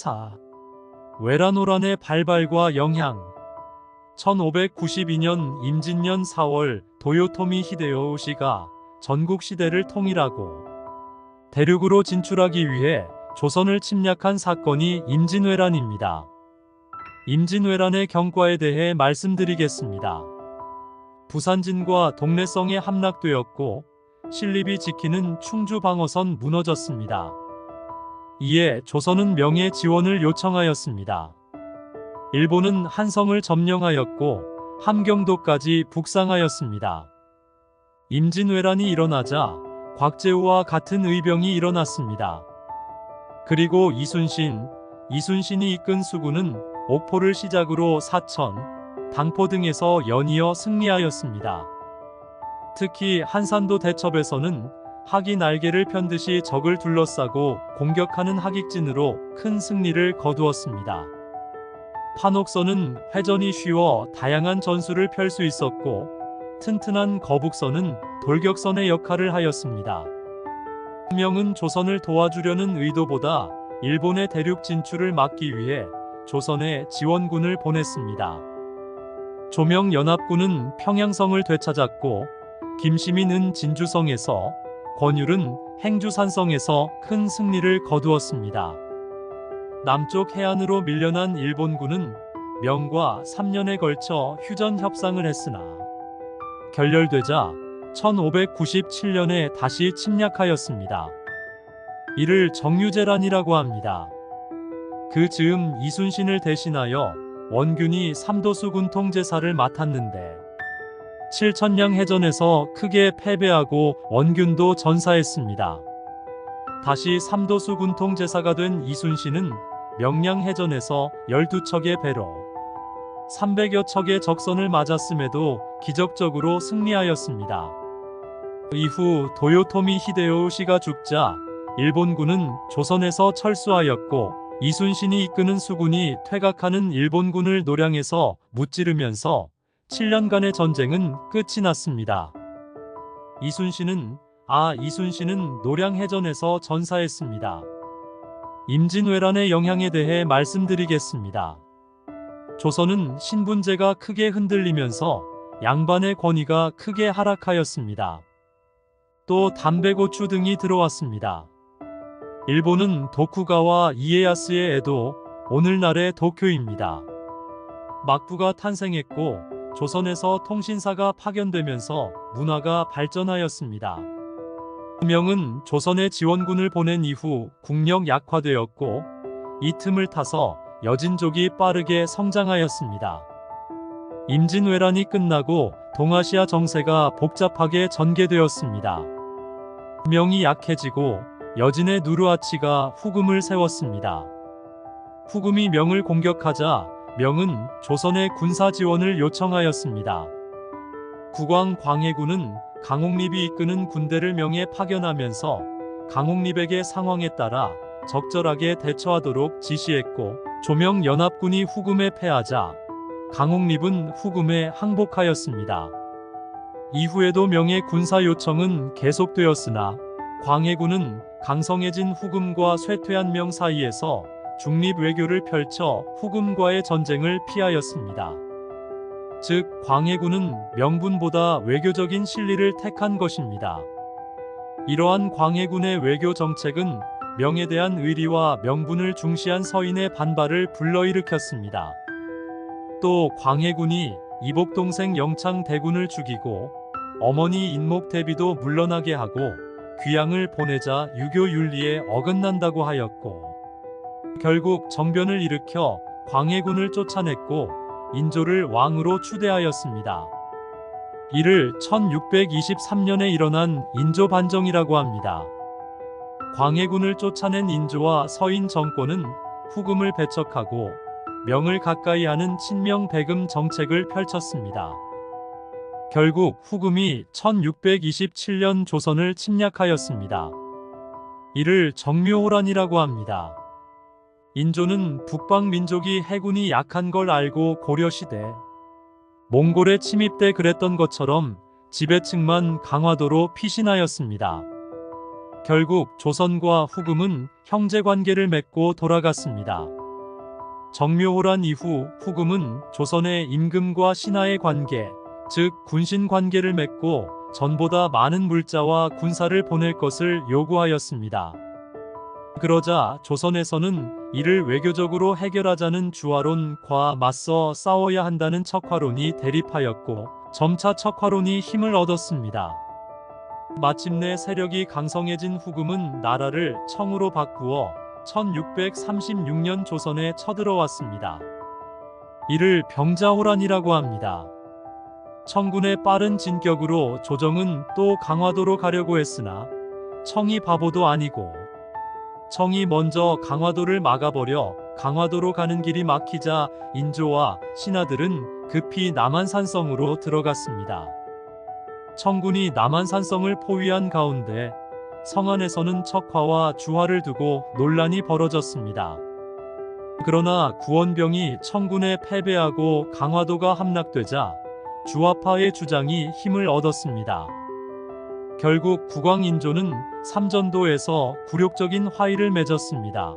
4. 외란오란의 발발과 영향 1592년 임진년 4월 도요토미 히데요시가 전국 시대를 통일하고 대륙으로 진출하기 위해 조선을 침략한 사건이 임진왜란입니다. 임진왜란의 경과에 대해 말씀드리겠습니다. 부산진과 동래성에 함락되었고 신립이 지키는 충주 방어선 무너졌습니다. 이에 조선은 명예 지원을 요청하였습니다. 일본은 한성을 점령하였고 함경도까지 북상하였습니다. 임진왜란이 일어나자 곽재우와 같은 의병이 일어났습니다. 그리고 이순신, 이순신이 이끈 수군은 옥포를 시작으로 사천, 당포 등에서 연이어 승리하였습니다. 특히 한산도 대첩에서는 학이 날개를 편 듯이 적을 둘러싸고 공격하는 하객진으로 큰 승리를 거두었습니다. 판옥선은 회전이 쉬워 다양한 전술을 펼 수 있었고 튼튼한 거북선은 돌격선의 역할을 하였습니다. 명은 조선을 도와주려는 의도보다 일본의 대륙 진출을 막기 위해 조선에 지원군을 보냈습니다. 조명 연합군은 평양성을 되찾았고 김시민은 진주성에서 권율은 행주산성에서 큰 승리를 거두었습니다. 남쪽 해안으로 밀려난 일본군은 명과 3년에 걸쳐 휴전 협상을 했으나 결렬되자 1597년에 다시 침략하였습니다. 이를 정유재란이라고 합니다. 그 즈음 이순신을 대신하여 원균이 삼도수군 통제사를 맡았는데 칠천량 해전에서 크게 패배하고 원균도 전사했습니다. 다시 삼도수 군 통 제사가 된 이순신은 명량 해전에서 12척의 배로 300여 척의 적선을 맞았음에도 기적적으로 승리하였습니다. 이후 도요토미 히데요시가 죽자 일본군은 조선에서 철수하였고 이순신이 이끄는 수군이 퇴각하는 일본군을 노량에서 무찌르면서 7년간의 전쟁은 끝이 났습니다. 이순신은 아 이순신은 노량해전에서 전사했습니다. 임진왜란의 영향에 대해 말씀드리겠습니다. 조선은 신분제가 크게 흔들리면서 양반의 권위가 크게 하락하였습니다. 또 담배고추 등이 들어왔습니다. 일본은 도쿠가와 이에야스의 애도 오늘날의 도쿄입니다. 막부가 탄생했고 조선에서 통신사가 파견되면서 문화가 발전하였습니다. 명은 조선에 지원군을 보낸 이후 국력 약화되었고 이 틈을 타서 여진족이 빠르게 성장하였습니다. 임진왜란이 끝나고 동아시아 정세가 복잡하게 전개되었습니다. 명이 약해지고 여진의 누르아치가 후금을 세웠습니다. 후금이 명을 공격하자 명은 조선의 군사 지원을 요청하였습니다. 국왕 광해군은 강옥립이 이끄는 군대를 명에 파견하면서 강옥립에게 상황에 따라 적절하게 대처하도록 지시했고 조명 연합군이 후금에 패하자 강옥립은 후금에 항복하였습니다. 이후에도 명의 군사 요청은 계속되었으나 광해군은 강성해진 후금과 쇠퇴한 명 사이에서 중립 외교를 펼쳐 후금과의 전쟁을 피하였습니다. 즉, 광해군은 명분보다 외교적인 실리를 택한 것입니다. 이러한 광해군의 외교 정책은 명에 대한 의리와 명분을 중시한 서인의 반발을 불러일으켰습니다. 또 광해군이 이복 동생 영창 대군을 죽이고 어머니 인목 대비도 물러나게 하고 귀양을 보내자 유교 윤리에 어긋난다고 하였고 결국 정변을 일으켜 광해군을 쫓아냈고 인조를 왕으로 추대하였습니다. 이를 1623년에 일어난 인조 반정이라고 합니다. 광해군을 쫓아낸 인조와 서인 정권은 후금을 배척하고 명을 가까이 하는 친명 배금 정책을 펼쳤습니다. 결국 후금이 1627년 조선을 침략하였습니다. 이를 정묘호란이라고 합니다. 인조는 북방 민족이 해군이 약한 걸 알고 고려시대 몽골에 침입 때 그랬던 것처럼 지배층만 강화도로 피신하였습니다. 결국 조선과 후금은 형제 관계를 맺고 돌아갔습니다. 정묘호란 이후 후금은 조선의 임금과 신하의 관계, 즉 군신 관계를 맺고 전보다 많은 물자와 군사를 보낼 것을 요구하였습니다. 그러자 조선에서는 이를 외교적으로 해결하자는 주화론과 맞서 싸워야 한다는 척화론이 대립하였고 점차 척화론이 힘을 얻었습니다. 마침내 세력이 강성해진 후금은 나라를 청으로 바꾸어 1636년 조선에 쳐들어왔습니다. 이를 병자호란이라고 합니다. 청군의 빠른 진격으로 조정은 또 강화도로 가려고 했으나 청이 바보도 아니고 청이 먼저 강화도를 막아버려 강화도로 가는 길이 막히자 인조와 신하들은 급히 남한산성으로 들어갔습니다. 청군이 남한산성을 포위한 가운데 성안에서는 척화와 주화를 두고 논란이 벌어졌습니다. 그러나 구원병이 청군에 패배하고 강화도가 함락되자 주화파의 주장이 힘을 얻었습니다. 결국 국왕인조는 삼전도에서 굴욕적인 화의를 맺었습니다.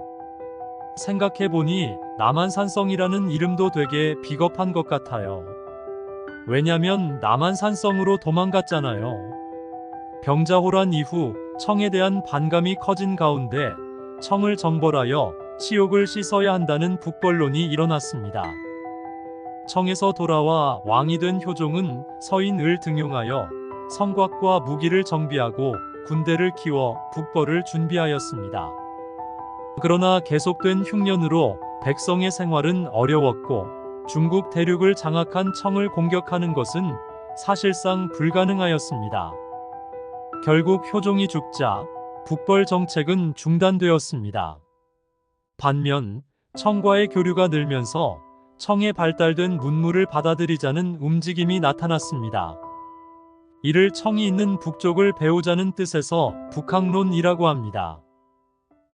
생각해보니 남한산성이라는 이름도 되게 비겁한 것 같아요. 왜냐면 남한산성으로 도망갔잖아요. 병자호란 이후 청에 대한 반감이 커진 가운데 청을 정벌하여 치욕을 씻어야 한다는 북벌론이 일어났습니다. 청에서 돌아와 왕이 된 효종은 서인을 등용하여 성곽과 무기를 정비하고 군대를 키워 북벌을 준비하였습니다. 그러나 계속된 흉년으로 백성의 생활은 어려웠고 중국 대륙을 장악한 청을 공격하는 것은 사실상 불가능하였습니다. 결국 효종이 죽자 북벌 정책은 중단되었습니다. 반면 청과의 교류가 늘면서 청에 발달된 문물을 받아들이자는 움직임이 나타났습니다. 이를 청이 있는 북쪽을 배우자는 뜻에서 북학론이라고 합니다.